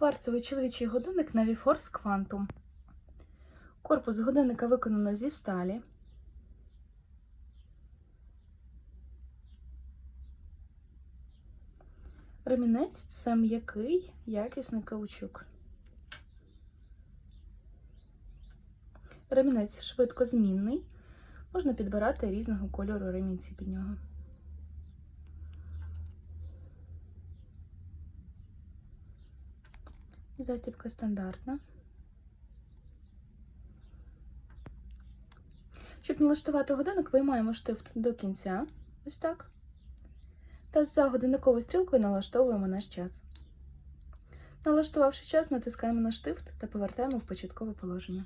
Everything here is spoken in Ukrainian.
Кварцевий чоловічий годинник Naviforce Quantum. Корпус годинника виконано зі сталі. Ремінець це м'який, якісний каучук. Ремінець швидкозмінний. Можна підбирати різного кольору ремінці під нього. Застібка стандартна. Щоб налаштувати годинник, виймаємо штифт до кінця, ось так. Та за годинниковою стрілкою налаштовуємо наш час. Налаштувавши час, натискаємо на штифт та повертаємо в початкове положення.